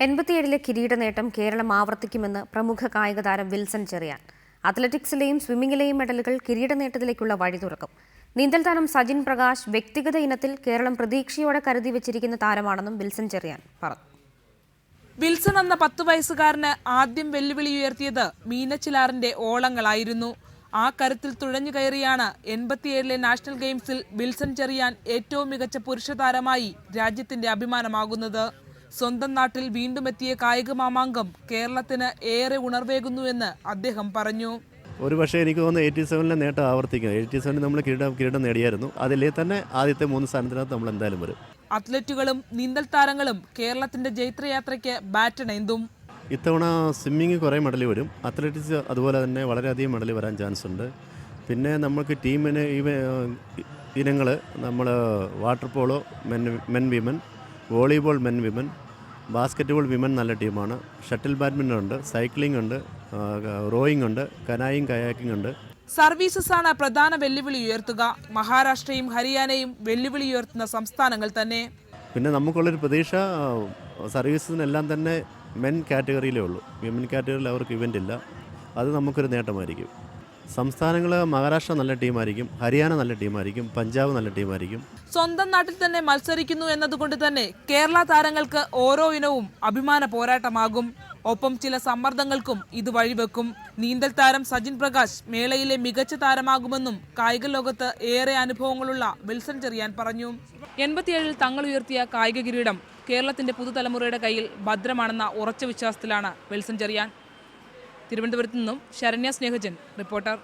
എൺപത്തിയേഴിലെ കിരീട നേട്ടം കേരളം ആവർത്തിക്കുമെന്ന് പ്രമുഖ കായിക താരം വിൽസൺ ചെറിയാൻ. അത്ലറ്റിക്സിലെയും സ്വിമ്മിങ്ങിലെയും മെഡലുകൾ കിരീട നേട്ടത്തിലേക്കുള്ള വഴി തുറക്കും. നീന്തൽ താരം സജിൻ പ്രകാശ് വ്യക്തിഗത ഇനത്തിൽ കേരളം പ്രതീക്ഷയോടെ കരുതി വെച്ചിരിക്കുന്ന താരമാണെന്നും വിൽസൺ ചെറിയാൻ പറഞ്ഞു. വിൽസൺ എന്ന പത്ത് വയസ്സുകാരന് ആദ്യം വെല്ലുവിളി ഉയർത്തിയത് മീനച്ചിലാറിന്റെ ഓളങ്ങളായിരുന്നു. ആ കരുത്തിൽ തുഴഞ്ഞു കയറിയാണ് എൺപത്തിയേഴിലെ നാഷണൽ ഗെയിംസിൽ വിൽസൺ ചെറിയാൻ ഏറ്റവും മികച്ച പുരുഷ താരമായി രാജ്യത്തിന്റെ അഭിമാനമാകുന്നത്. സ്വന്തം നാട്ടിൽ വീണ്ടും എത്തിയ കായിക മാമാങ്കം കേരളത്തിന് ഏറെ ഉണർവേകുന്നുവെന്ന് അദ്ദേഹം പറഞ്ഞു. ഒരു പക്ഷേ എനിക്ക് തോന്നുന്നു എയ്റ്റി സെവനിലെ നേട്ടം ആവർത്തിക്കും. എയ്റ്റി സെവനിൽ നമ്മൾ കിരീടം കിരീടം നേടിയായിരുന്നു. അതിലേ തന്നെ ആദ്യത്തെ മൂന്ന് സ്ഥാനത്തിനകത്ത് നമ്മൾ എന്തായാലും വരും. അത്ലറ്റുകളും നീന്തൽ താരങ്ങളും കേരളത്തിന്റെ ജൈത്രയാത്രയ്ക്ക് ബാറ്റണേന്തും ഇത്തവണ സ്വിമ്മിങ് കുറേ മെഡൽ വരും. അത്ലറ്റിക്സ് അതുപോലെ തന്നെ വളരെയധികം മെഡൽ വരാൻ ചാൻസ് ഉണ്ട്. പിന്നെ നമുക്ക് ടീമിന് ഇനങ്ങൾ നമ്മൾ water polo men men women volleyball men women basketball women നല്ല ടീമാണ്. ഷട്ടിൽ ബാഡ്മിന്റൺ ഉണ്ട് സൈക്ലിംഗ് ഉണ്ട് റോയിങ് ഉണ്ട് കനായും കയാക്കിംഗ് ഉണ്ട്. സർവീസസ് ആണ് പ്രധാന വെല്ലുവിളി ഉയർത്തുക. മഹാരാഷ്ട്രയും ഹരിയാനയും വെല്ലുവിളി ഉയർത്തുന്ന സംസ്ഥാനങ്ങൾ തന്നെ. പിന്നെ നമുക്കുള്ളൊരു പ്രതീക്ഷ സർവീസിനെല്ലാം തന്നെ മെൻ കാറ്റഗറിയിലേ ഉള്ളൂ. വിമൻ കാറ്റഗറിയിൽ അവർക്ക് ഇവന്റ് ഇല്ല. അത് നമുക്കൊരു നേട്ടമായിരിക്കും. സംസ്ഥാനങ്ങൾ മഹാരാഷ്ട്ര നല്ല ടീമായിരിക്കും ഹരിയാന നല്ല ടീമായിരിക്കും പഞ്ചാബ് നല്ല ടീമായിരിക്കും. സ്വന്തം നാട്ടിൽ തന്നെ മത്സരിക്കുന്നു എന്നതുകൊണ്ട് തന്നെ കേരള താരങ്ങൾക്ക് ഓരോ ഇനവും അഭിമാന പോരാട്ടമാകും. ഒപ്പം ചില സമ്മർദ്ദങ്ങൾക്കും ഇത് വഴിവെക്കും. നീന്തൽ താരം സജിൻ പ്രകാശ് മേളയിലെ മികച്ച താരമാകുമെന്നും കായിക ലോകത്ത് ഏറെ അനുഭവങ്ങളുള്ള വിൽസൺ ചെറിയാൻ പറഞ്ഞു. എൺപത്തിയേഴിൽ തങ്ങൾ ഉയർത്തിയ കായിക കിരീടം കേരളത്തിന്റെ പുതുതലമുറയുടെ കയ്യിൽ ഭദ്രമാണെന്ന ഉറച്ച വിശ്വാസത്തിലാണ് വിൽസൺ ചെറിയാൻ. തിരുവനന്തപുരത്ത് നിന്നും ശരണ്യ സ്നേഹജൻ റിപ്പോർട്ടർ.